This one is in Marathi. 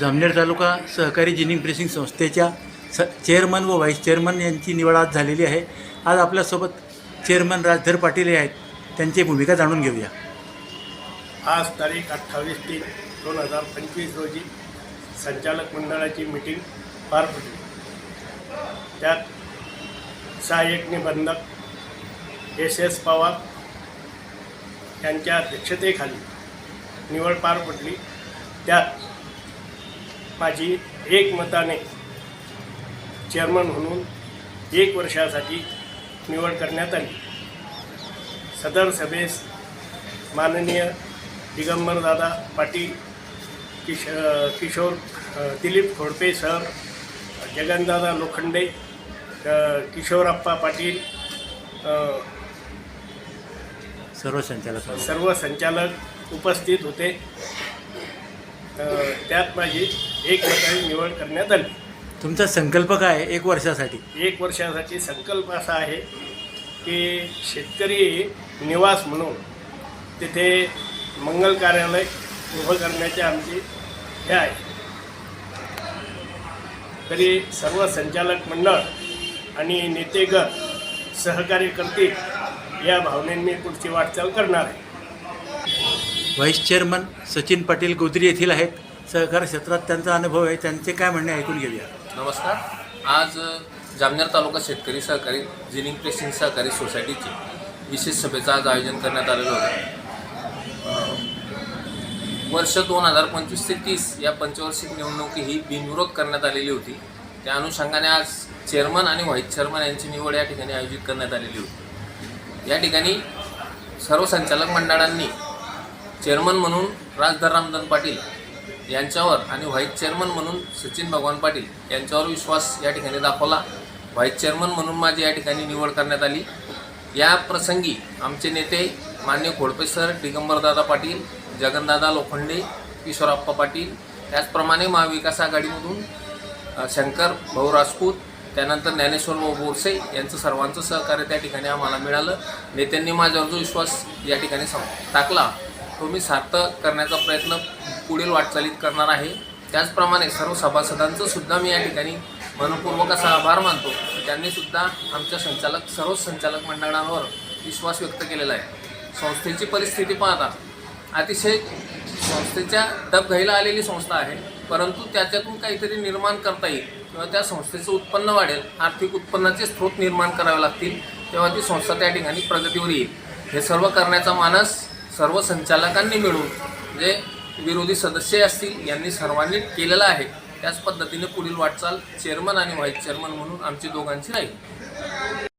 जामनेर तालुका सहकारी जिनिंग प्रेसिंग संस्थेच्या स चेअरमन व व्हाईस चेअरमन यांची निवड आज झालेली आहे. आज आपल्यासोबत चेअरमन राजधर पाटील हे आहेत. त्यांची भूमिका जाणून घेऊया. आज तारीख अठ्ठावीस तीन दोन हजार पंचवीस रोजी संचालक मंडळाची मीटिंग पार पडली. त्यात सहाय्यक निबंधक एस एस पवार यांच्या अध्यक्षतेखाली निवड पार पडली. त्यात माझी एकमताने चेअरमन म्हणून एक वर्षासाठी निवड करण्यात आली. सदर सभेस माननीय दिगंबरदादा पाटील किश किशोर दिलीप खोडपे सर जगनदादा लोखंडे किशोरप्पा पाटील सर्व संचालक. सर्व संचालक उपस्थित होते. त्यात माझी एक मताने निवड करण्यात आली. तुमचा संकल्प काय आहे एक वर्षासाठी? एक वर्षासाठी संकल्प असा आहे की शेतकरी निवास म्हणून तिथे मंगल कार्यालय उभं करण्याचे आमची हे आहे. तरी सर्व संचालक मंडळ आणि नेतेगट सहकार्य करतील या भावनेने मी पुढची वाटचाल करणार आहे. व्हाईस चेअरमन सचिन पाटील गोदरी येथील आहेत. सहकार क्षेत्रात त्यांचा अनुभव आहे. त्यांचे काय म्हणणे ऐकून घेऊया. नमस्कार. आज जामनेर तालुका शेतकरी सहकारी जिनिंग प्रेसिंग सहकारी सोसायटीचे विशेष सभेचं आज आयोजन करण्यात आलेलं होतं. वर्ष दोन हजार पंचवीस ते तीस या पंचवार्षिक निवडणुकी ही बिनविरोध करण्यात आलेली होती. त्या अनुषंगाने आज चेअरमन आणि व्हाईस चेअरमन यांची निवड या ठिकाणी आयोजित करण्यात आलेली होती. या ठिकाणी सर्व संचालक मंडळांनी चेअरमन म्हणून राजधर रामधन पाटील यांच्यावर आणि व्हाईस चेअरमन म्हणून सचिन भगवान पाटील यांच्यावर विश्वास या ठिकाणी दाखवला. व्हाईस चेअरमन म्हणून माझी या ठिकाणी निवड करण्यात आली. या प्रसंगी आमचे नेते मान्य खोडपे सर दिगंबरदादा पाटील जगनदादा लोखंडे किशोरप्पा पाटील त्याचप्रमाणे महाविकास आघाडीमधून शंकर भाऊ राजपूत त्यानंतर ज्ञानेश्वर भाऊ बोरसे यांचं सर्वांचं सहकार्य त्या ठिकाणी आम्हाला मिळालं. नेत्यांनी माझ्यावर जो विश्वास या ठिकाणी टाकला तो मी सार्थक करण्याचा प्रयत्न पुढील वाटचालीत करणार आहे. त्याचप्रमाणे सर्व सभासदांचं सुद्धा मी या ठिकाणी मनपूर्वक असा आभार मानतो. त्यांनी सुद्धा आमच्या संचालक सर्व संचालक मंडळांवर विश्वास व्यक्त केलेला आहे. संस्थेची परिस्थिती पाहता अतिशय संस्थेच्या दबघाईला आलेली संस्था आहे. परंतु त्याच्यातून काहीतरी निर्माण करता येईल किंवा त्या संस्थेचं उत्पन्न वाढेल आर्थिक उत्पन्नाचे स्रोत निर्माण करावे लागतील तेव्हा ती संस्था त्या ठिकाणी प्रगतीवर येईल. हे सर्व करण्याचा मानस सर्व संचालकांनी मिळून जे विरोधी सदस्य असतील यांनी सर्वांनी केलेला आहे. त्याच पद्धतीने पुढील वाटचाल चेअरमन आणि व्हाईस चेअरमन म्हणून आमची दोघांची राहील.